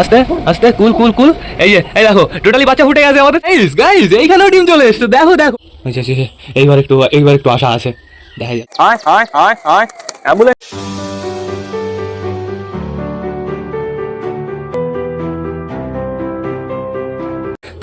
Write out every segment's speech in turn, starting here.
আস্তে আস্তে, কুল কুল কুল। এই যে, এই দেখো টোটালি বাচ্চা ফুটে গেছে আমাদের। গাইস গাইস এইখানেও ডিম চলে এসছে, দেখো দেখো। এইবার একটু এইবার একটু আশা আছে। দেখা যাক।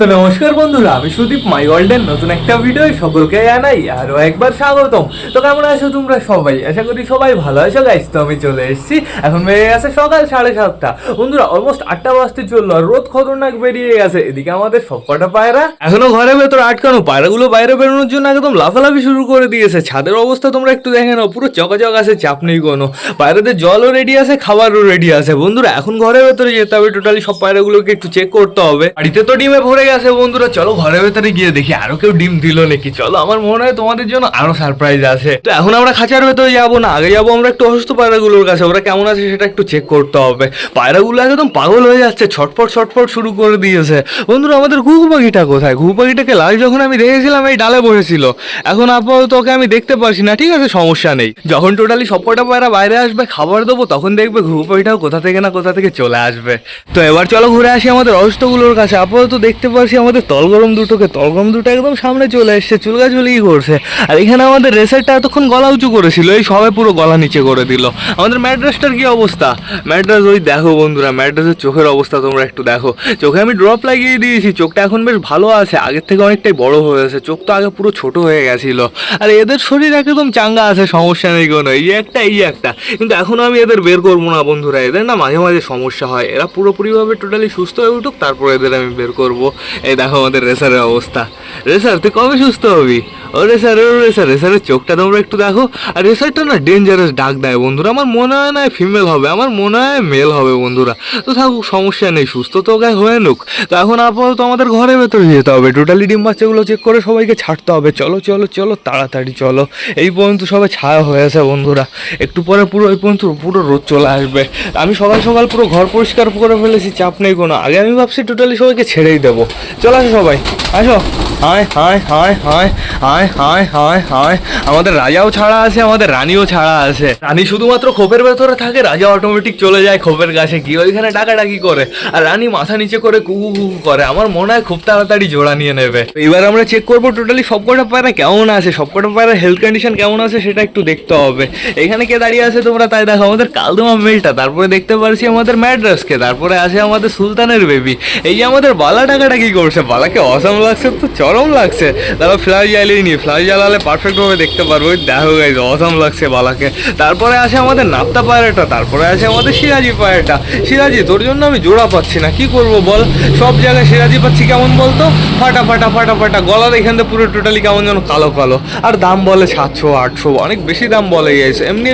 তো নমস্কার বন্ধুরা, আমি সুদীপ মাই ওয়ার্ল্ডের নতুন একটা ভিডিও সকলকে জানাই আরও একবার স্বাগতম। তো কেমন আছো তোমরা সবাই? আশা করি সবাই ভালো আছো গাইস তো আমি চলে এসেছি। এখন বেরিয়ে গেছে সকাল সাড়ে সাতটা। বন্ধুরা অলমোস্ট আটটা বাজতে চলল আর রোদ খতরনাক বেরিয়ে গেছে। এদিকে আমাদের সবকটা পায়রা। এখনও ঘরের ভেতর আটকানো। পায়রাগুলো বাইরে বেরোনোর জন্য একদম লাফালাফি শুরু করে দিয়েছে। ছাদের অবস্থা তোমরা একটু দেখে নাও। পুরো চকাচক আছে, চাপ নেই কোনো। পায়রাদের জলও রেডি আছে, খাবারও রেডি আছে। বন্ধুরা, এখন ঘরের ভেতরে যেতে হবে। টোটালি সব পায়রাগুলোকে একটু চেক করতে হবে। বাড়িতে তো ডিমে ভরে গেছে বন্ধুরা, চলো ঘরের ভেতরে গিয়ে দেখি আরও কেউ ডিম দিল নাকি। চলো, আমার মনে হয় তোমাদের জন্য আরও সারপ্রাইজ আছে। তো এখন আমরা খাঁচার ভেতরে যাব না, আগে যাব আমরা একটু অসুস্থ পায়রাগুলোর কাছে, ওরা কেমন আছে সেটা একটু চেক করতে হবে। পায়রাগুলো একদম পাগল হয়ে যাচ্ছে, ছটফট ছটফট শুরু করে দিয়েছে। বন্ধুরা, আমাদের ঘুঘু পাখিটা কোথায়? ঘুঘু পাখিটাকে লাস্ট যখন আমি দেখেছিলাম, এই ডালে বসেছিল। এখন আপাতত ওকে আমি দেখতে পারছি না, ঠিক আছে, সমস্যা নেই। যখন টোটালি সবকটা পায়রা বাইরে আসবে, খাবার দেবো, তখন দেখবে ঘুঘু পাখিটাও কোথা থেকে না কোথা থেকে চলে আসবে। তো এবার চলো ঘুরে আসি আমাদের অসুস্থগুলোর কাছে। আপাতত দেখতে পাচ্ছি আমাদের তলগরম দুটোকে, তলগরম দুটো একদম সামনে চলে এসছে চুলগাছুলি করছে। আর এখানে আমাদের রেসারটা এতক্ষণ গলা উঁচু করেছিল, এই সবাই পুরো গলা নিচে করে দিল। আমাদের ম্যাড্রাসটার কি অবস্থা? ম্যাড্রাস, ওই দেখো বন্ধুরা, ম্যাড্রাসের চোখের অবস্থা তোমরা একটু দেখো। চোখে আমি ড্রপ লাগিয়ে দিয়েছি, চোখটা এখন বেশ ভালো আছে, আগের থেকে অনেকটাই বড় হয়েছে চোখ তো আগে পুরো ছোট হয়ে গেছিল। আর এদের শরীর একদম চাঙ্গা আছে, সমস্যা নেই কোনো, এই একটা এই একটা। কিন্তু এখনও আমি এদের বের করব না বন্ধুরা, এদের না মাঝে মাঝে সমস্যা হয়, এরা পুরোপুরিভাবে টোটালি সুস্থ হয়ে উঠুক, তারপর এদের আমি বের করব। এই দেখো আমাদের রেসারের অবস্থা। রেসার, তুই কবে সুস্থ হবি? ও রেসার ও রেসার, রেসারের চোখটা তোমরা একটু দেখো। আর রেসারটা না ডেঞ্জারাস ডাক দেয় বন্ধুরা। আমার মনে হয় না ফিমেল হবে, আমার মনে হয় মেল হবে বন্ধুরা। তো থাকুক সমস্যা নেই, সুস্থ তো গায়ে হয়ে নুক। তো এখন আপাতত আমাদের ঘরের ভেতরে যেতে হবে। টোটালি ডিম বাচ্চাগুলো চেক করে সবাইকে ছাড়তে হবে। চলো চলো চলো, তাড়াতাড়ি চলো। এই পর্যন্ত সবাই ছায়া হয়ে হয়েছে বন্ধুরা। একটু পরে পুরো, এই পর্যন্ত পুরো রোদ চলে আসবে। আমি সকাল সকাল পুরো ঘর পরিষ্কার করে ফেলেছি, চাপ নেই কোনো। আগে আমি ভাবছি টোটালি সবাইকে ছেড়েই দেবো। চলে আসো সবাই, আসো। হায় হায় হায় হায় হায় হায় হায় হায়। আমাদের রাজাও ছাড়া আছে, আমাদের রানীও ছাড়া আছে। রানী শুধুমাত্র খোপের ভেতরে থাকে, রাজা অটোমেটিক চলে যায় খোপের কাছে গিয়ে ওইখানে ডাকাডাকি করে। আর রানী মাথা নিচে করে কুকু করে। আমার মনে হয় খুব তাড়াতাড়ি জোড়া নিয়ে নেবে। এবার আমরা চেক করব টোটালি সবকটা পায়রা কেমন আছে, সবকটা পায়রা হেলথ কন্ডিশন কেমন আছে, সেটা একটু দেখতে হবে। এখানে কে দাঁড়িয়ে আছে তোমরা তাই দেখো, আমাদের কালদমা মেলটা তারপরে দেখতে পারছি আমাদের ম্যাড্রাসকে তারপরে আছে আমাদের সুলতানের বেবি এই যে আমাদের বালা ডাকাডাকি করছে? বালাকে অসম লাগছে তো, চরম লাগছে। তারপর ফ্লাশ জ্বালিয়ে নি ফ্লাশ জ্বালালে পারফেক্টভাবে দেখতে পারব। দেখো গাইজ অসম লাগছে বালাকে। তারপরে আসে আমাদের নাপ্তা পায়রাটা, তারপরে আসে আমাদের সিরাজি পায়রাটা। সিরাজি, তোর জন্য আমি জোড়া পাচ্ছি না, কি করব বল? সব জায়গায় সিরাজি পাচ্ছি কেমন বলতো? ফাটা ফাটা ফাটা ফাটা, গলার এখান থেকে পুরো টোটালি কেমন যেন কালো কালো। আর দাম বলে সাতশো, আটশো, অনেক বেশি দাম বলে গেছে এমনি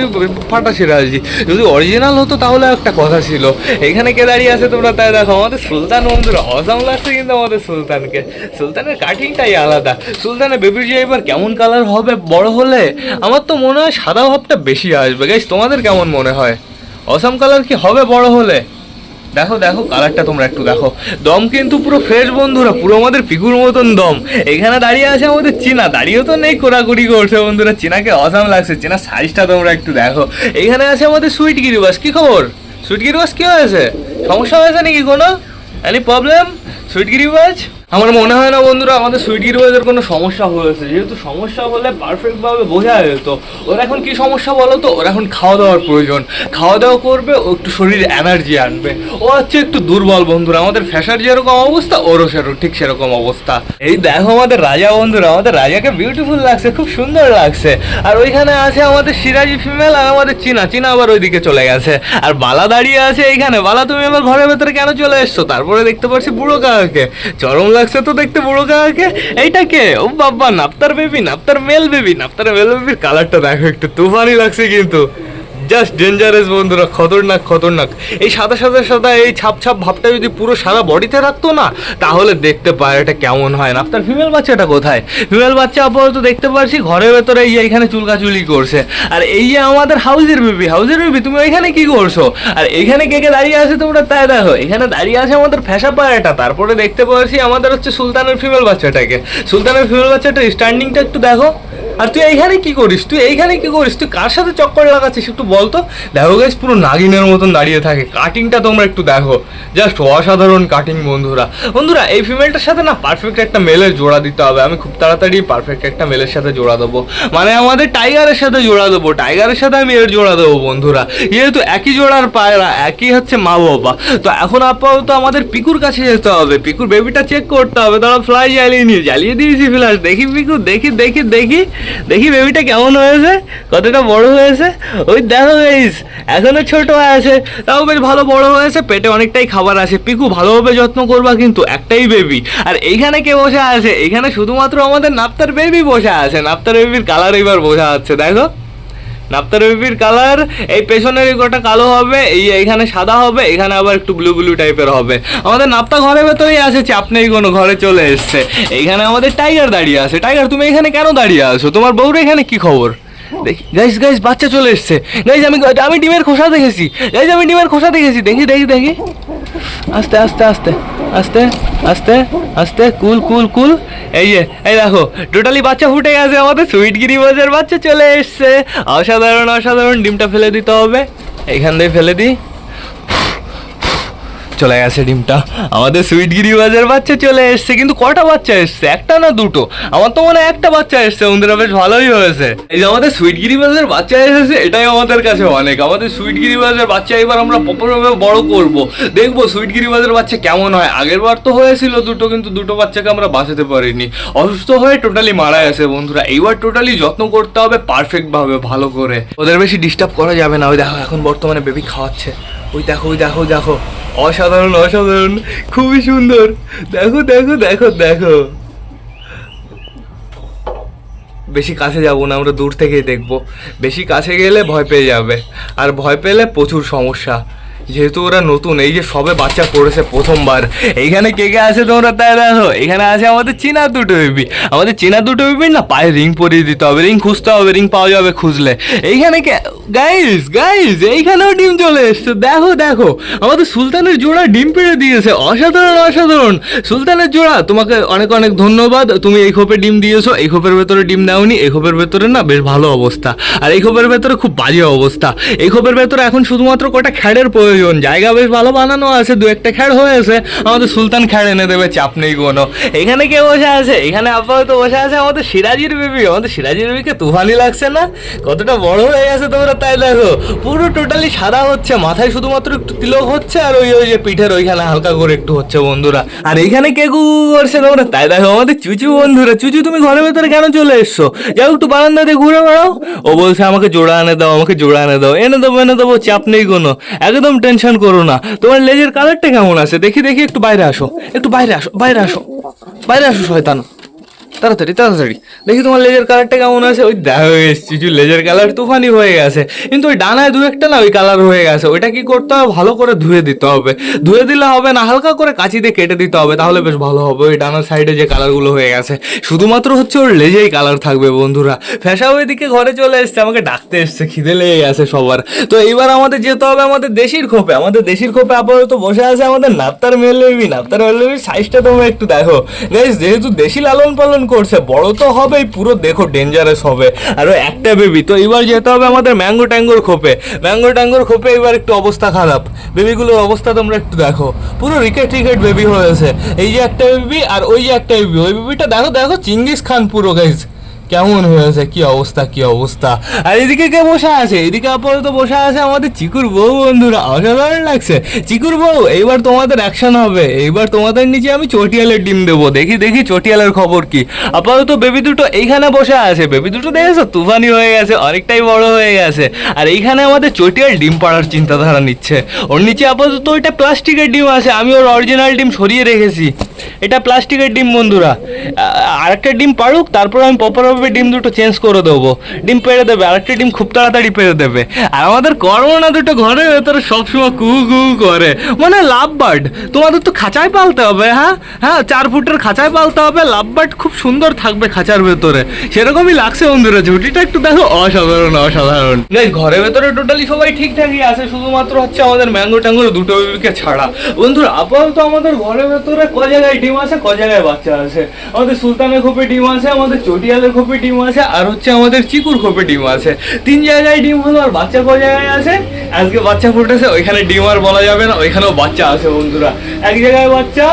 ফাটা সিরাজি। যদি অরিজিনাল হতো তাহলে একটা কথা ছিল। এখানে কে দাঁড়িয়ে আছে তোমরা তাই দেখো, আমাদের সুলতান বন্ধুরা অসাম লাগছে কিন্তু আমাদের সুলতানকে। সুলতানের কাটিংটাই আলাদা। সুলতানের বেবির যে এবার কেমন কালার হবে, বড় হলে আমার তো মনে হয় সাদা ভাবটা বেশি আসবে। গাইস তোমাদের কেমন মনে হয়? অসাম কালার কি হবে বড় হলে? দেখো দেখো কালারটা তোমরা একটু দেখো। দম কিন্তু পুরো ফ্রেশ বন্ধুরা, পুরো আমাদের পিকুর মতন দম। এখানে দাঁড়িয়ে আছে আমাদের চীনা। দাঁড়িয়েও তো নেই কোরাকুরি করছে বন্ধুরা। চীনাকে অসাম লাগছে। চীনা সাইজটা তোমরা একটু দেখো। এখানে আছে আমাদের সুইট গিরিবাস কি খবর? সুইট গিরিবাস কি হয়েছে? সমস্যা হয়েছে নাকি কোনো? এনি প্রবলেম সুইট গিরিবাজ আমার মনে হয় না বন্ধুরা, আমাদের সুইট গিরিবাজের কোনো সমস্যা হয়েছে। যেহেতু সমস্যা হলে পারফেক্টভাবে বোঝা যেত ওর এখন কি সমস্যা বলো তো? ওর এখন খাওয়া দাওয়ার প্রয়োজন। খাওয়া দাওয়া করবে, ও একটু শরীরে এনার্জি আনবে। ও হচ্ছে একটু দুর্বল বন্ধুরা। আমাদের ফ্যাশার যেরকম অবস্থা, ওরও সেরকম ঠিক সেরকম অবস্থা। এই দেখো আমাদের রাজা বন্ধুরা, আমাদের রাজাকে বিউটিফুল লাগছে, খুব সুন্দর লাগছে। আর ওইখানে আছে আমাদের সিরাজি ফিমেল আর আমাদের চীনা। চীনা আবার ওইদিকে চলে গেছে। আর বালা দাঁড়িয়ে আছে এইখানে। বালা, তুমি আবার ঘরের ভেতরে কেন চলে এসছো? তারপরে দেখতে পাচ্ছি বুড়ো কাকাকে। চরম লাগছে তো দেখতে বুড়ো কাকাকে? এইটা কে? ও বাবা, নাপ্তার বেবি নাপ্তার মেল বেবি নাপ্তার মেল বেবির কালারটা দেখো, একটু তুফানি লাগছে কিন্তু। জাস্ট ডেঞ্জারাস বন্ধুরা, খতরনাক খতরনাক। এই সাদা সাদা সাদা, এই ছাপ ছাপ ভাবটা যদি পুরো সারা বডিতে রাখতো না, তাহলে দেখতে পায় এটা কেমন হয় না। আপনার ফিমেল বাচ্চাটা কোথায়? ফিমেল বাচ্চা আপাতত দেখতে পাচ্ছি ঘরের ভেতরে এই যে এখানে চুলকাচুলি করছে। আর এই যে আমাদের হাউজের বেবি হাউজের বেবি তুমি এখানে কি করছ? আর এখানে কে কে দাঁড়িয়ে আছে তোমরা তাই দেখো। এখানে দাঁড়িয়ে আছে আমাদের ফ্যাসা পায়রাটা। তারপরে দেখতে পাচ্ছি আমাদের হচ্ছে সুলতানের ফিমেল বাচ্চাটাকে। সুলতানের ফিমেল বাচ্চাটা স্ট্যান্ডিংটা একটু দেখো। আর তুই এইখানে কি করিস? তুই এইখানে কি করিস? তুই কার সাথে চক্কর লাগাচ্ছিস একটু বলতো দেখো গাইস পুরো নাগিনের মতন দাঁড়িয়ে থাকে। কাটিংটা তোমরা একটু দেখো। জাস্ট অসাধারণ কাটিং বন্ধুরা। বন্ধুরা, এই ফিমেলটার সাথে না পারফেক্ট একটা মেলের জোড়া দিতে হবে। আমি খুব তাড়াতাড়ি পারফেক্ট একটা মেলের সাথে জোড়া দেবো। মানে আমাদের টাইগারের সাথে জোড়া দেবো। টাইগারের সাথে আমি এর জোড়া দেবো, বন্ধুরা। যেহেতু একই জোড়ার পায়রা, একই হচ্ছে মা বাবা। তো এখন আপাতত আমাদের পিকুর কাছে যেতে হবে। পিকুর বেবিটা চেক করতে হবে। তারা ফ্লাই জ্বালিয়ে নিয়ে জ্বালিয়ে দিয়েছি ফ্লাশ দেখি পিকু, দেখি দেখি দেখি। দেখি বেবিটা কেমন হয়েছে? কতটা বড় হয়েছে? ওই দেখো গাইস এখনও ছোট আছে, তাও বেশ ভালো বড় হয়েছে, পেটে অনেকটাই খাবার আছে। পিকু ভালোভাবে যত্ন করবা কিন্তু একটাই বেবি আর এইখানে কে বসে আছে? এখানে শুধুমাত্র আমাদের নাপ্তার বেবি বসে আছে। নাপ্তার বেবির কালার এবার বোঝা যাচ্ছে, দেখো। নাপ্তার বেবির কালার, এই পেছনের গোটা কালো হবে, এই এইখানে সাদা হবে, এখানে আবার একটু ব্লু ব্লু টাইপের হবে। আমাদের নাপ্তা ঘরের ভেতরেই আছে চাপ নেই কোনো ঘরে চলে এসছে। এইখানে আমাদের টাইগার দাঁড়িয়ে আছে। টাইগার তুমি এখানে কেন দাঁড়িয়ে আছো? তোমার বউর এখানে কি খবর? দেখি গাইস গাইস বাচ্চা চলে এসছে। গাইস আমি আমি ডিমের খোসা দেখেছি। গাইস আমি ডিমের খোসা দেখেছি। দেখি দেখি দেখি। আস্তে আস্তে আস্তে আস্তে আস্তে আস্তে, কুল কুল কুল। এই যে, এই দেখো টোটালি বাচ্চা ফুটে গেছে, আমাদের সুইটগিরি বাজার বাচ্চা চলে এসছে। অসাধারণ অসাধারণ, ডিমটা ফেলে দিতে হবে। এইখান দিয়ে ফেলে দিই। চলে গেছে ডিমটা। আমাদের সুইট গিরিবাজের বাচ্চা চলে এসছে, কিন্তু কটা বাচ্চা এসছে? একটা না দুটো? আমার তো মনে হয় একটা বাচ্চা এসছে, বন্ধুরা, বেশ ভালোই হয়েছে। এই যে আমাদের সুইট গিরিবাজের বাচ্চা এসেছে, এটাই আমাদের কাছে অনেক। আমাদের সুইট গিরিবাজের বাচ্চা এবার আমরা প্রপারভাবে বড় করব। দেখব সুইট গিরিবাজের বাচ্চা কেমন হয়। আগের বার তো হয়েছিল দুটো, কিন্তু দুটো বাচ্চাকে আমরা বাঁচাতে পারিনি। অসুস্থ হয়ে টোটালি মারা গেছে, বন্ধুরা। এইবার টোটালি যত্ন করতে হবে পারফেক্ট ভাবে, ভালো করে। ওদের বেশি ডিস্টার্ব করা যাবে না। ওই দেখো, এখন বর্তমানে বেবি খাওয়াচ্ছে। ওই দেখো ওই দেখো দেখো। অসাধারণ অসাধারণ। খুবই সুন্দর। দেখো দেখো দেখো দেখো। বেশি কাছে যাব না, আমরা দূর থেকেই দেখব। বেশি কাছে গেলে ভয় পেয়ে যাবে। আর ভয় পেলে প্রচুর সমস্যা। যেহেতু ওরা নতুন, এই যে সবে বাচ্চা করেছে প্রথমবার। এইখানে কে কে আছে তোমরা তাই দেখো? এখানে আছে আমাদের চীনা দুটো বেবি। আমাদের চীনা দুটো বেবি না পায়ে রিং পরিয়ে দিতে হবে রিং খুঁজতে হবে রিং পাওয়া যাবে খুঁজলে। এইখানে কে গাইস গাইস এইখানেও ডিম চলে এসছে। দেখো দেখো, আমাদের সুলতানের জোড়া ডিম পেড়ে দিয়েছে। অসাধারণ অসাধারণ। সুলতানের জোড়া, তোমাকে অনেক অনেক ধন্যবাদ। তুমি এই খোপে ডিম দিয়েছ, এই খোপের ভেতরে ডিম দাওনি, এই খোপের ভেতরে না বেশ ভালো অবস্থা। আর এই খোপের ভেতরে খুব বাজে অবস্থা। এই খোপের ভেতরে এখন শুধুমাত্র কটা খ্যাড়ের প্রয়োজন। জায়গা বেশ ভালো বানানো আছে, দু একটা খ্যাড় হয়েছে। আমাদের সুলতান খ্যাড় এনে দেবে, চাপ নেই কোনো। এখানে কে বসে আছে? এখানে আপাতত বসে আছে আমাদের সিরাজির বেবি। আমাদের সিরাজির বেবিকে তুফানি লাগছে না? কতটা বড় হয়ে গেছে তোমরা তাই দেখো। পুরো টোটালি সাদা হচ্ছে, মাথায় শুধুমাত্র একটু তিলক হচ্ছে, আর ওই ওই যে পিঠের ওইখানে হালকা করে একটু হচ্ছে বন্ধুরা। আর এইখানে কে গু করছে তোমরা তাই দেখো আমাদের চুচু বন্ধুরা। চুচু, তুমি ঘরের ভেতরে কেন চলে এসছো? যাও একটু বারান্দা দিয়ে ঘুরে বেড়াও। ও বলছে, আমাকে জোড়া এনে দাও, আমাকে জোড়া এনে দাও। এনে দেবো এনে দেবো, চাপ নেই কোনো। একদম টেনশন করো না। তোমার লেজের কালারটা কেমন আছে? দেখি দেখি, একটু বাইরে আসো। একটু বাইরে আসো বাইরে আসো। বাইরে আসো, শয়তান। তাড়াতাড়ি তাড়াতাড়ি। দেখি তোমার লেজের কালারটা কেমন আছে? ওই দেখো চিচু লেজের কালার তুফানি হয়ে গেছে। কিন্তু ওই ডানায় দু একটা না ওই কালার হয়ে গেছে। ওইটা কি করতে হবে? ভালো করে ধুয়ে দিতে হবে। ধুয়ে দিলে হবে না, হালকা করে কাঁচি দিয়ে কেটে দিতে হবে, তাহলে বেশ ভালো হবে। ওই ডানার সাইডে যে কালারগুলো হয়ে গেছে। শুধুমাত্র হচ্ছে ওর লেজেই কালার থাকবে, বন্ধুরা। ফ্যাশা ওইদিকে ঘরে চলে এসছে, আমাকে ডাকতে এসছে, খিদে লেগে গেছে সবার। তো এইবার আমাদের যেতে হবে আমাদের দেশির খোপে। আমাদের দেশির খোপে আপাতত বসে আছে আমাদের নাপ্তার মেলেবি নাপ্তার মেলেবি সাইজটা তোমরা একটু দেখো। যেহেতু দেশি লালন পালন করছে, বড় তো হবেই, পুরো দেখো ডেঞ্জারাস হবে। আর একটা বেবি তো এবার যেতে হবে আমাদের ম্যাঙ্গো ট্যাঙ্গোর খোপে। ম্যাঙ্গো ট্যাঙ্গোর খোপে এবার একটু অবস্থা খারাপ। বেবিগুলোর অবস্থা তোমরা একটু দেখো। পুরো রিকেট রিকেট বেবি হয়েছে এই যে একটা বেবি আর ওই যে একটা বেবি ওই বেবিটা দেখো দেখো চিঙ্গিস খান পুরো গাইস কেমন হয়েছে? কি অবস্থা কি অবস্থা? আর এদিকে কে বসে আছে? এদিকে আপাতত বসে আছে আমাদের চিকুর বউ, বন্ধুরা। অসাধারণ লাগছে। চিকুর বউ, এইবার তোমাদের অ্যাকশন হবে। এইবার তোমাদের নিচে আমি চটিয়ালের ডিম দেবো। দেখি দেখি চটিয়ালের খবর কি। আপাতত বেবি দুটো এইখানে বসে আছে। বেবি দুটো দেখেছ? তুফানি হয়ে গেছে, অনেকটাই বড় হয়ে গেছে। আর এইখানে আমাদের চটিয়াল ডিম পাড়ার চিন্তাধারা নিচ্ছে। ওর নিচে আপাতত ওইটা প্লাস্টিকের ডিম আছে। আমি ওর অরিজিনাল ডিম সরিয়ে রেখেছি। এটা প্লাস্টিকের ডিম, বন্ধুরা। আরেকটা ডিম পাড়ুক, তারপর আমি প্রপারভাবে ডিম দুটো চেঞ্জ করে দেবো। ডিম পেড়ে দেবে, আরেকটা ডিম খুব তাড়াতাড়ি পেড়ে দেবে। আর আমাদের কর্মনা দুটো ঘরের ভেতরে সবসময় কু কু করে। মানে লাভ বার্ড তোমাদের তো খাঁচায় পালতে হবে হ্যাঁ? হ্যাঁ চার ফুটের খাঁচায় পালতে হবে লাভ বার্ড খুব সুন্দর থাকবে খাঁচার ভেতরে। সেরকমই লাগছে বন্ধুরা, ঝুটিটা একটু দেখো, অসাধারণ অসাধারণ। ঘরের ভেতরে টোটালি সবাই ঠিকঠাকই আছে, শুধুমাত্র হচ্ছে আমাদের ম্যাঙ্গো ট্যাঙ্গোর দুটো বেবিকে ছাড়া। বন্ধুরা, আপাতত আমাদের ঘরের ভেতরে ক জায়গায় ডিম আছে, ক জায়গায় বাচ্চা আছে। আমাদের সুলতানের খোপে ডিম আছে, আমাদের চটিয়ালের খোপে খোপে ডিম আছে, আর হচ্ছে আমাদের চিকুর খোপে ডিম আছে। তিন জায়গায় ডিম হলো আর বাচ্চা কয় জায়গায় আছে? আজকে বাচ্চা ফুটেছে, ওইখানে ডিম আর বলা যাবে না, ওইখানেও বাচ্চা আছে বন্ধুরা। এক জায়গায় বাচ্চা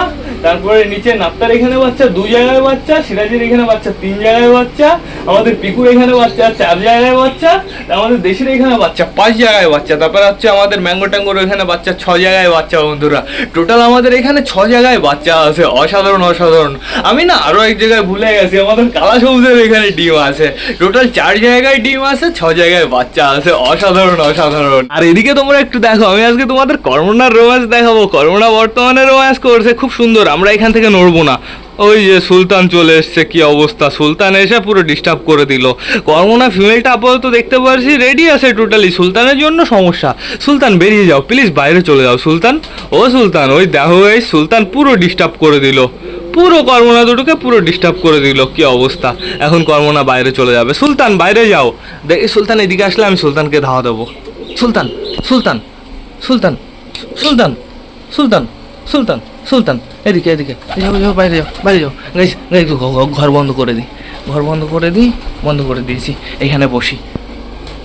তারপরে নিচে নাপ্তার এখানে বাচ্চা, দু জায়গায় বাচ্চা, সিরাজের এখানে বাচ্চা, তিন জায়গায় বাচ্চা, আমাদের পিকুর এখানে বাচ্চা, চার জায়গায় বাচ্চা, আমাদের দেশের এখানে বাচ্চা, পাঁচ জায়গায় বাচ্চা। তারপরে হচ্ছে আমাদের ম্যাঙ্গো ট্যাঙ্গোর এখানে বাচ্চা, ছ জায়গায় বাচ্চা বন্ধুরা। টোটাল আমাদের এখানে ছ জায়গায় বাচ্চা আছে, অসাধারণ অসাধারণ। আমি না আরও এক জায়গায় ভুলে গেছি, আমাদের কালা সবুজের এখানে ডিম আছে। টোটাল চার জায়গায় ডিম আছে, ছ জায়গায় বাচ্চা আছে, অসাধারণ অসাধারণ। আর এদিকে তোমরা একটু দেখো, আমি আজকে তোমাদের কর্মনার রোম্যান্স দেখাবো। কর্মনা বর্তমানে রোম্যান্স করছে, খুব সুন্দর। আমরা এখান থেকে নড়বো না। ওই যে সুলতান চলে এসছে, কি অবস্থা? সুলতান এসে পুরো ডিস্টার্ব করে দিল। কর্মনা ফিমেলটা আপাতত দেখতে পারছি রেডি আছে টোটালি সুলতানের জন্য সমস্যা। সুলতান, বেরিয়ে যাও প্লিজ বাইরে চলে যাও। সুলতান, ও সুলতান, ওই দেখো এই সুলতান পুরো ডিস্টার্ব করে দিল। পুরো কর্মনা দুটোকে পুরো ডিস্টার্ব করে দিল, কি অবস্থা? এখন কর্মনা বাইরে চলে যাবে। সুলতান, বাইরে যাও। দেখি সুলতান এদিকে আসলে আমি সুলতানকে ধাওয়া দেবো। সুলতান সুলতান সুলতান সুলতান সুলতান। সুলতান সুলতান, এদিকে এদিকে। যাও যাও বাইরে যাও বাইরে যাও। গাইস গাইস ঘর বন্ধ করে দিই। ঘর বন্ধ করে দিই, বন্ধ করে দিয়েছি। এখানে বসি।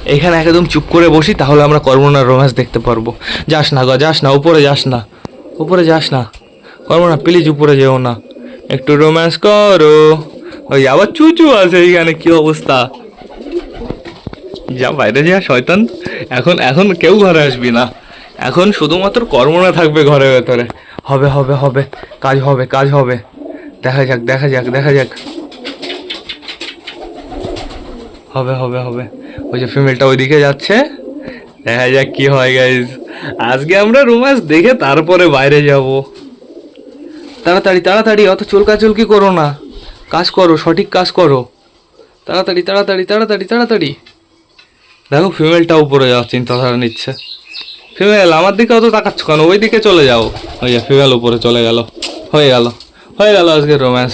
এখানে একদম চুপ করে বসি, তাহলে আমরা কর্মনার রোম্যান্স দেখতে পারব। যাস না গো, যাস না, উপরে যাস না। উপরে যাস না। কর্মনা প্লিজ উপরে যেও না। একটু রোম্যান্স করো। ওই আবার চুচু আছে এইখানে, কি অবস্থা? যা, বাইরে যা, শয়তান। এখন এখন কেউ ঘরে আসবি না। এখন শুধুমাত্র কর্মনা থাকবে ঘরের ভেতরে। হবে হবে হবে। কাজ হবে কাজ হবে। দেখা যাক দেখা যাক দেখা যাক। হবে হবে হবে। ওই যে ফিমেলটা ওইদিকে যাচ্ছে। দেখা যাক কি হয় গাইজ আজকে আমরা রোম্যান্স দেখে তারপরে বাইরে যাব। তাড়াতাড়ি তাড়াতাড়ি, অত চুলকাচুলকি করো না। কাজ করো, সঠিক কাজ করো। তাড়াতাড়ি তাড়াতাড়ি তাড়াতাড়ি তাড়াতাড়ি। দেখো ফিমেলটা উপরে যাওয়ার চিন্তাধারা নিচ্ছে। ফিমেল আমার দিকে অত তাকাচ্ছ কেন? ওই দিকে চলে যাও। ওই যে ফিমেল উপরে চলে গেল। হয়ে গেল। হয়ে গেল আজকে রোম্যান্স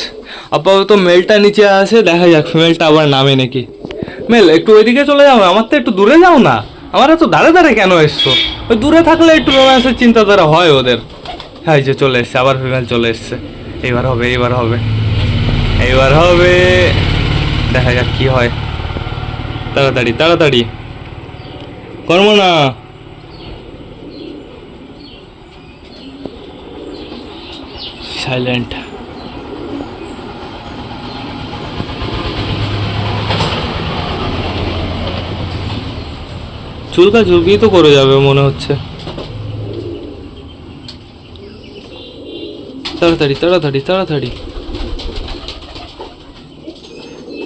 আপাতত মেলটা নিচে আছে, দেখা যাক ফিমেলটা আবার নামে নাকি। মেল একটু ওইদিকে চলে যাও আমার তো একটু দূরে যাও না? আমার এত দাঁড়ে দাঁড়ে কেন এসছো? ওই দূরে থাকলে একটু রোম্যান্সের চিন্তাধারা হয় ওদের। হ্যাঁ যে চলে এসছে, আবার ফিমেল চলে এসছে। এবার হবে এবার হবে। এইবার হবে। দেখা যাক কি হয়। তাড়াতাড়ি তাড়াতাড়ি। কর্ম না সাইলেন্ট চুলকা চুলকি তো করে যাবে মনে হচ্ছে। তাড়াতাড়ি তাড়াতাড়ি তাড়াতাড়ি।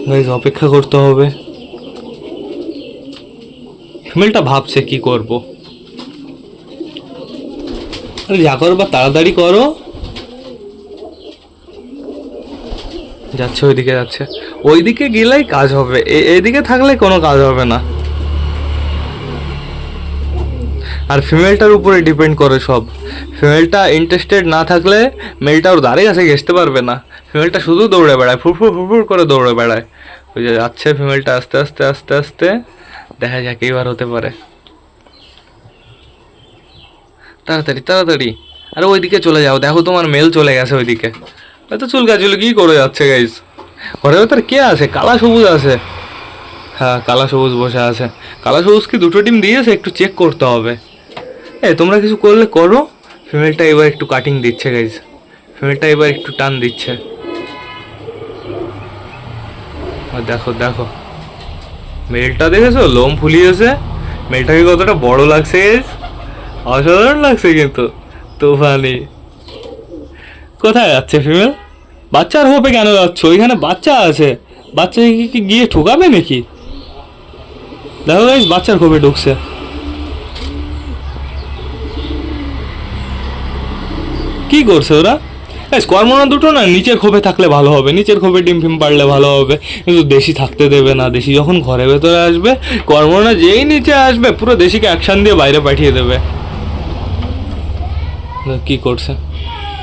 গাইজ অপেক্ষা করতে হবে। ফিমেলটা ভাবছে কি করব। যা করো বা তাড়াতাড়ি করো। যাচ্ছে, ওইদিকে যাচ্ছে। ওইদিকে গেলেই কাজ হবে। এদিকে থাকলে কোনো কাজ হবে না। আর ফিমেলটার উপরে ডিপেন্ড করে সব। ফিমেলটা ইন্টারেস্টেড না থাকলে মেলটা ওর দাঁড়ে কাছে ঘেসতে পারবে না। ফিমেলটা শুধু দৌড়ে বেড়ায় ফুরফুর ফুরফুর করে দৌড়ে বেড়ায়। ওই যে যাচ্ছে ফিমেলটা আস্তে আস্তে আস্তে আস্তে। দেখা যাক এইবার হতে পারে। তাড়াতাড়ি তাড়াতাড়ি। আরে ওইদিকে চলে যাও। দেখো তোমার মেল চলে গেছে ওইদিকে। হয়তো চুলকা চুলকি করে যাচ্ছে গাইজ ঘরের ভেতর কে আছে? কালা সবুজ আছে। হ্যাঁ কালা সবুজ বসে আছে। কালা সবুজ কি দুটো টিম দিয়েছে? একটু চেক করতে হবে। এ তোমরা কিছু করলে করো। ফিমেলটা এবার একটু কাটিং দিচ্ছে গাইজ ফিমেলটা এবার একটু টান দিচ্ছে। দেখো দেখো। মেলটা দেখেছ? লোম ফুলিয়েছে। মেলটাকে কতটা বড় লাগছে? অসাধারণ লাগছে কিন্তু। তো তুফানি। কোথায় যাচ্ছে ফিমেল? বাচ্চার হোপে কেন যাচ্ছ? ওইখানে বাচ্চা আছে। বাচ্চাকে কি- গিয়ে ঠোকাবে নাকি? দেখো গাইস বাচ্চার খোপে ঢুকছে। কি করছে ওরা? কর্মনা দুটো না, নিচের ক্ষোভে থাকলে ভালো হবে। নিচের খোপে ডিম ফিম পারলে ভালো হবে। কিন্তু দেশি থাকতে দেবে না। দেশি যখন ঘরে ভেতরে আসবে, কর্মনা যেই নিচে আসবে, পুরো দেশিকে অ্যাকশন দিয়ে বাইরে পাঠিয়ে দেবে। কি করছে?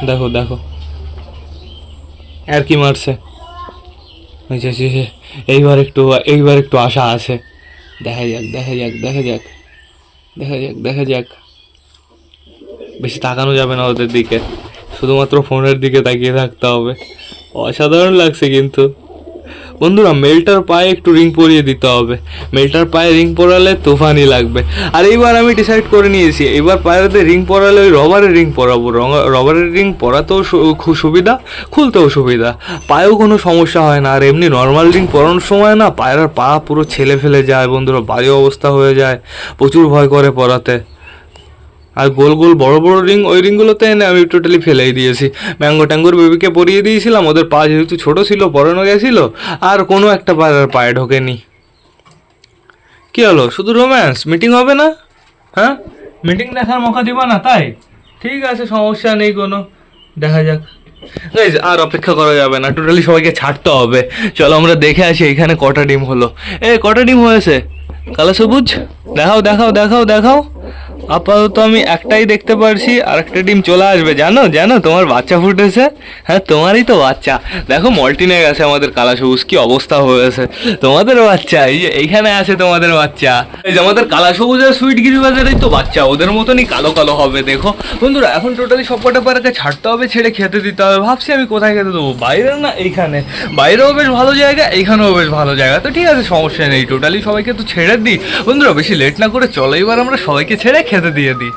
দেখো দেখো। আর কি মারছে? এইবার একটু এইবার একটু আশা আছে। দেখা যাক দেখা যাক দেখা যাক। দেখা যাক দেখা যাক। বেশি তাকানো যাবে না ওদের দিকে। শুধুমাত্র ফোনের দিকে তাকিয়ে থাকতে হবে। অসাধারণ লাগছে কিন্তু। বন্ধুরা, মেলটার পায়ে একটু রিং পরিয়ে দিতে হবে। মেলটার পায়ে রিং পরালে তুফানি লাগবে। আর এইবার আমি ডিসাইড করে নিয়েছি এবার পায়েতে রিং পরালে ওই রবারের রিং পরাবো। রবারের রিং পরাতেও সুবিধা, খুলতেও সুবিধা। পায়েও কোনো সমস্যা হয় না। আর এমনি নর্মাল রিং পরানোর সময় না, পায়ের পা পুরো ছেলে ফেলে যায় বন্ধুরা, বাজে অবস্থা হয়ে যায়। প্রচুর ভয় করে পরাতে। আর গোল গোল বড় বড় রিং, ওই রিংগুলোতে এনে আমি টোটালি ফেলেই দিয়েছি। ম্যাঙ্গো ট্যাঙ্গোর বেবিকে পরিয়ে দিয়েছিলাম, ওদের পা যেহেতু ছোট ছিল, পরানো গেছিল, আর কোনো একটা আর পায়ে ঢোকেনি। কি হলো? শুধু রোম্যান্স মিটিং হবে না? হ্যাঁ? মিটিং দেখার মৌকা দিবা না, তাই? ঠিক আছে, সমস্যা নেই কোনো। দেখা যাক। আর অপেক্ষা করা যাবে না টোটালি সবাইকে ছাড়তে হবে। চলো আমরা দেখে আসি এখানে কটা ডিম হলো। এ, কটা ডিম হয়েছে? কালো সবুজ? দেখাও দেখাও দেখাও দেখাও। আপাতত আমি একটাই দেখতে পারছি আর একটা ডিম চলে আসবে। জানো জানো, তোমার বাচ্চা ফুটেছে? হ্যাঁ তোমারই তো বাচ্চা। দেখো মল্টিনে গেছে আমাদের কালা সবুজ কি অবস্থা হয়েছে। তোমাদের বাচ্চা, এই যে এইখানে আছে তোমাদের বাচ্চা। এই যে আমাদের কালা সবুজ আর সুইট গিরিবাজারেই তো বাচ্চা, ওদের মতনই কালো কালো হবে, দেখো। বন্ধুরা, এখন টোটালি সব কটা পাড়াকে ছাড়তে হবে, ছেড়ে খেতে দিতে হবে। ভাবছি আমি কোথায় খেতে দেবো, বাইরে না এইখানে? বাইরেও বেশ ভালো জায়গা, এইখানেও বেশ ভালো জায়গা। তো ঠিক আছে, সমস্যা নেই টোটালি সবাইকে তো ছেড়ে দিই। বন্ধুরা, বেশি লেট না করে চলো, এবার আমরা সবাইকে ছেড়ে খেতে দিয়ে দিই।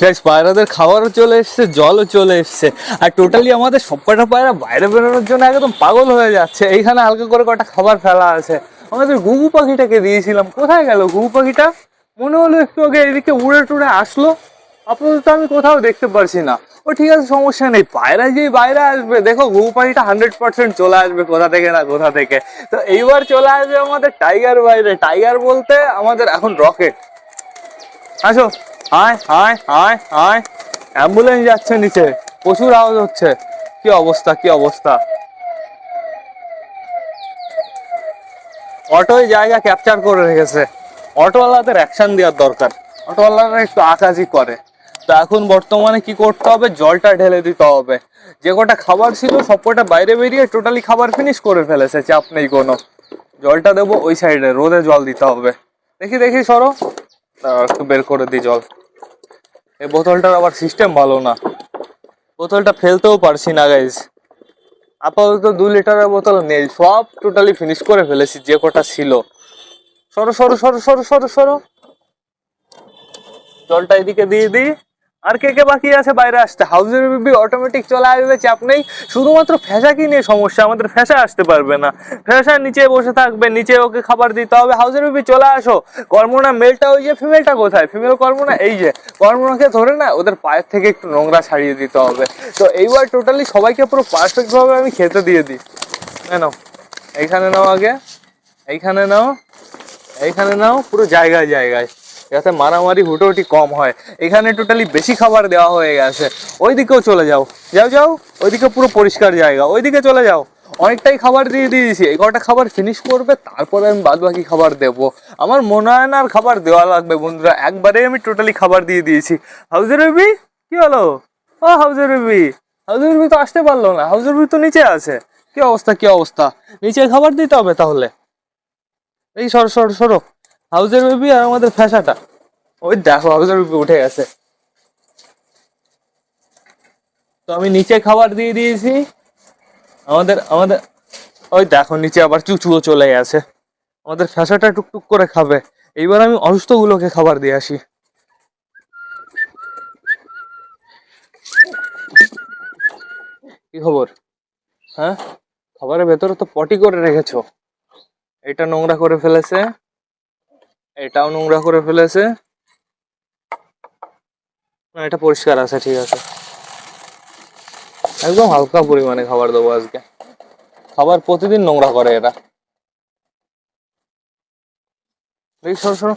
গাইস পায়রাদের খাবারও চলে এসছে, জলও চলে এসছে। আর টোটালি আমাদের সবকটা পায়রা বাইরে বেরোনোর জন্য একদম পাগল হয়ে যাচ্ছে। এইখানে হালকা করে কটা খাবার ফেলা আছে। আমাদের ঘুঘু পাখিটাকে দিয়েছিলাম। কোথায় গেল ঘুঘু পাখিটা? মনে হলো একটু আগে এদিকে উড়ে টুড়ে আসলো। আপাতত আমি কোথাও দেখতে পারছি না। ও ঠিক আছে, সমস্যা নেই। পায়রা যেই বাইরে আসবে, দেখো ঘুঘু পাখিটা হান্ড্রেড পার্সেন্ট চলে আসবে কোথা থেকে না কোথা থেকে। তো এইবার চলে আসবে আমাদের টাইগার বাইরে। টাইগার বলতে আমাদের এখন রকেট আসো। হায় হায় হায় হায়। অ্যাম্বুলেন্স যাচ্ছে নিচে। প্রচুর আওয়াজ হচ্ছে। কি অবস্থা কি অবস্থা? অটোয় জায়গা ক্যাপচার করে রেখেছে। অটোওয়ালাদের অ্যাকশন দেওয়ার দরকার। অটোওয়ালারা একটু আকাজি করে। তো এখন বর্তমানে কি করতে হবে? জলটা ঢেলে দিতে হবে। যে কটা খাবার ছিল, সব কটা বাইরে বেরিয়ে টোটালি খাবার ফিনিশ করে ফেলেছে। চাপ নেই কোনো। জলটা দেবো ওই সাইডে রোদে জল দিতে হবে। দেখি দেখি, সরো। বের করে দিই জল। এই বোতলটার আবার সিস্টেম ভালো না। বোতলটা ফেলতেও পারছি না গাইজ আপাতত দু লিটারের বোতল নেই, সব টোটালি ফিনিশ করে ফেলেছি, যে কটা ছিল। সরো সরো সরো সরো সরো সরো। জলটা এদিকে দিয়ে দিই। আর কে কে বাকি আছে? বাইরে আসতে। হাউসের বিবি অটোমেটিক চলে আসবে, চাপ নেই। শুধুমাত্র ফ্যাসা কি নিয়ে সমস্যা? আমাদের ফ্যাসা আসতে পারবে না। ফ্যাসা নিচে বসে থাকবে, নিচে ওকে খাবার দিতে হবে। হাউসের বিবি চলে আসো। কর্মনা মেলটা ওই যে ফিমেলটা কোথায়? ফিমেল কর্মনা, এই যে। কর্মনাকে ধরে না, ওদের পায়ের থেকে একটু নোংরা ছাড়িয়ে দিতে হবে। তো এইবার টোটালি সবাইকে পুরো পারফেক্ট ভাবে আমি খেতে দিয়ে দিই। নাও। এইখানে নাও আগে। এইখানে নাও। এইখানে নাও। পুরো জায়গায় জায়গায়। যাতে মারামারি, হুটোহুটি কম হয়। এখানে টোটালি বেশি খাবার দেওয়া হয়ে গেছে। ওইদিকেও চলে যাও। যাও যাও। ওইদিকে পুরো পরিষ্কার জায়গা। ওইদিকে চলে যাও। অনেকটাই খাবার দিয়ে দিয়েছি। এই কটা খাবার ফিনিশ করবে, তারপরে আমি বাদ বাকি খাবার দেবো। আমার মনে হয় না আর খাবার দেওয়া লাগবে, বন্ধুরা। একবারে আমি টোটালি খাবার দিয়ে দিয়েছি। হাউজের বেবি কি হলো? ও হাউজের বেবি হাউজের বেবি তো আসতে পারল না। হাউজের বেবি তো নিচে আছে। কি অবস্থা কি অবস্থা? নিচে খাবার দিতে হবে তাহলে। এই সরো সরো সরো। হাউজের বেবি আর আমাদের ফ্যাসাটা ওই দেখো, হাউজের বেবি উঠে গেছে। তো আমি নিচে খাবার দিয়ে দিয়েছি। আমাদের আমাদের, ওই দেখো, নিচে আবার চুচুও চলে গেছে। আমাদের ফ্যাসাটা টুকটুক করে খাবে। এইবার আমি অসুস্থগুলোকে খাবার দিয়ে আসি। কি খবর? হ্যাঁ? খাবারের ভেতরে তো পটি করে রেখেছো। এটা নোংরা করে ফেলেছে। এটাও নোংরা করে ফেলেছে। না এটা পরিষ্কার আছে, ঠিক আছে। একদম হালকা পরিমাণে খাবার দেবো আজকে। খাবার প্রতিদিন নোংরা করে সরো।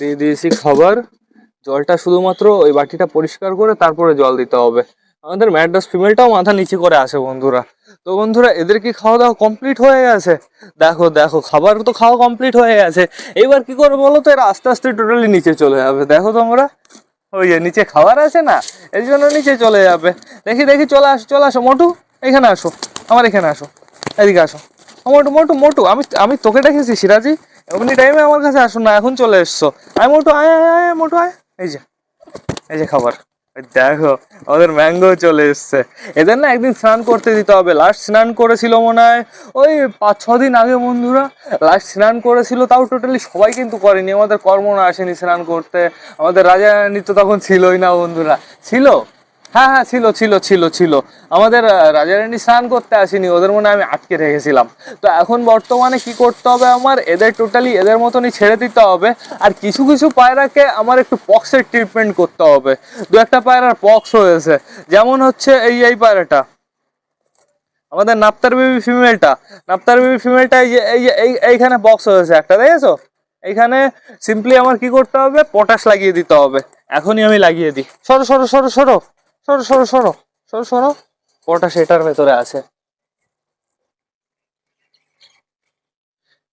দিয়ে দিয়েছি খাবার। জলটা শুধুমাত্র ওই বাটিটা পরিষ্কার করে তারপরে জল দিতে হবে। আমাদের ম্যাড্রাস ফিমেলটাও মাথা নিচে করে আসে বন্ধুরা। তো বন্ধুরা, এদের কি খাওয়া দাওয়া কমপ্লিট হয়ে গেছে? দেখো দেখো, খাবার তো খাওয়া কমপ্লিট হয়ে গেছে। এবার কি করব বলো তো? এরা আস্তে আস্তে টোটালি নিচে চলে যাবে। দেখো তোমরা, ওই যে নিচে খাবার আছে না এর জন্য নিচে চলে যাবে। দেখি দেখি, চলে আসো চলে আসো। মোটু, এখানে আসো। আমার এখানে আসো। এদিকে আসো। মোটু মোটু মোটু, আমি আমি তোকে ডেকেছি, সিরাজি। এমনি টাইমে আমার কাছে আসো না, এখন চলে এসছো। আয় মোটু আয় আয় আয়, মোটু, আয়। এই যে এই যে খাবার। দেখো আমাদের ম্যাঙ্গো চলে এসছে। এদের না একদিন স্নান করতে দিতে হবে। লাস্ট স্নান করেছিল মনে হয় ওই পাঁচ ছ দিন আগে বন্ধুরা। লাস্ট স্নান করেছিল, তাও টোটালি সবাই কিন্তু করেনি। আমাদের কর্মনা আসেনি স্নান করতে। আমাদের রাজা রানী তো তখন ছিলই না বন্ধুরা। ছিল? হ্যাঁ হ্যাঁ ছিল ছিল ছিল ছিল। আমাদের রাজারানী স্নান করতে আসেনি, ওদের মনে আমি আটকে রেখেছিলাম। তো এখন বর্তমানে কি করতে হবে আমার? এদের টোটালি এদের মতনই ছেড়ে দিতে হবে। আর কিছু কিছু পায়রাকে আমার একটু পক্সের ট্রিটমেন্ট করতে হবে। দু একটা পায়রার পক্স হয়েছে। যেমন হচ্ছে এই এই পায়রাটা। আমাদের নাপ্তার বেবি ফিমেলটা নাপ্তার বেবি ফিমেলটা এই যে, এই- এইখানে বক্স হয়েছে একটা, দেখেছ? এইখানে সিম্পলি আমার কি করতে হবে? পটাশ লাগিয়ে দিতে হবে। এখনই আমি লাগিয়ে দিই। সরো সরো সরো সরো। সরো সরো সরো সরো সরো। পটাশ সেটার ভেতরে আছে।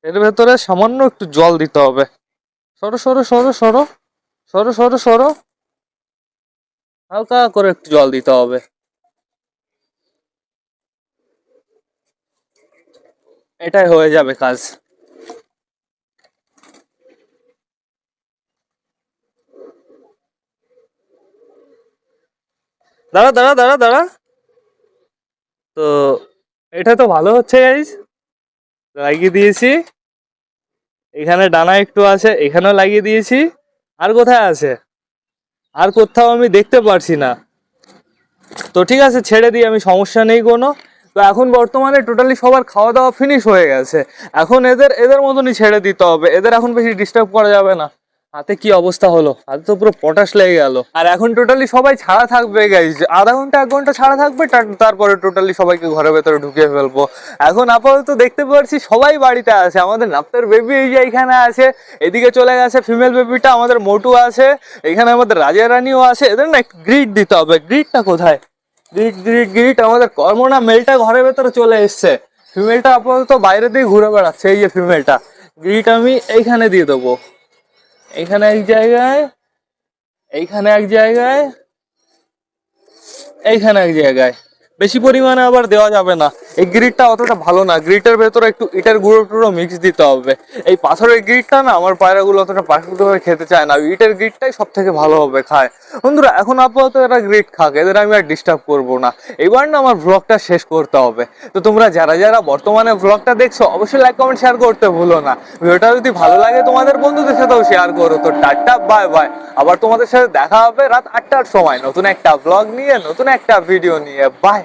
এর ভেতরে সামান্য একটু জল দিতে হবে। সরো সরো সরো সরো সরো সরো সরো। হালকা করে একটু জল দিতে হবে। এটাই হয়ে যাবে কাজ। দাঁড়া দাঁড়া দাঁড়া দাঁড়া। তো এটা তো ভালো হচ্ছে গাইজ লাগিয়ে দিয়েছি। এখানে ডানা একটু আছে, এখানেও লাগিয়ে দিয়েছি। আর কোথায় আছে? আর কোথাও আমি দেখতে পারছি না। তো ঠিক আছে, ছেড়ে দিই, আমি সমস্যা নেই কোনো। তো এখন বর্তমানে টোটালি সবার খাওয়া দাওয়া ফিনিশ হয়ে গেছে। এখন এদের এদের মতনই ছেড়ে দিতে হবে। এদের এখন বেশি ডিস্টার্ব করা যাবে না। হাতে কি অবস্থা হলো? হাতে তো পুরো পটাশ লেগে গেল। আর এখন টোটালি সবাই ছাড়া থাকবে গাইজ আধা ঘণ্টা, এক ঘণ্টা ছাড়া থাকবে তারপরে টোটালি সবাইকে ঘরের ভেতরে ঢুকিয়ে ফেলব। এখন আপাতত দেখতে পাচ্ছি সবাই বাড়িতে আছে। আমাদের নাপ্তার বেবি এই যে এখানে আছে, এদিকে চলে গেছে ফিমেল বেবিটা আমাদের মোটু আছে, এখানে আমাদের রাজা রানীও আছে। এদের না গ্রিড দিতে হবে। গ্রিডটা কোথায়? গ্রিড গ্রিড গ্রিড আমাদের কর্মনা মেলটা ঘরের ভেতরে চলে এসছে। ফিমেলটা আপাতত বাইরে দিয়ে ঘুরে বেড়াচ্ছে। এই যে ফিমেলটা গ্রিড আমি এইখানে দিয়ে দেবো। এইখানে এক জায়গায়, এইখানে এক জায়গায়, এইখানে এক জায়গায়। বেশি পরিমাণে আবার দেওয়া যাবে না। এই গ্রিডটা অতটা ভালো না। গ্রিটের ভেতরে একটু ইটের গুঁড়ো টুড়ো মিক্স দিতে হবে। এই পাথরের গ্রিডটা না, আমার পায়রাগুলো অতটা প্রাকৃতিকভাবে খেতে চায় না। ইটের গ্রিডটাই সব থেকে ভালো হবে খায়। বন্ধুরা, এখন আপাতত এরা গ্রিড খাক, এদের আমি আর ডিস্টার্ব করব না। এবার না আমার ব্লগটা শেষ করতে হবে। তো তোমরা যারা যারা বর্তমানে ব্লগটা দেখছ, অবশ্যই লাইক কমেন্ট শেয়ার করতে ভুলো না। ভিডিওটা যদি ভালো লাগে তোমাদের বন্ধুদের সাথেও শেয়ার করো। তো টাটা বাই বাই আবার তোমাদের সাথে দেখা হবে রাত আটটার সময়। নতুন একটা ব্লগ নিয়ে, নতুন একটা ভিডিও নিয়ে। বাই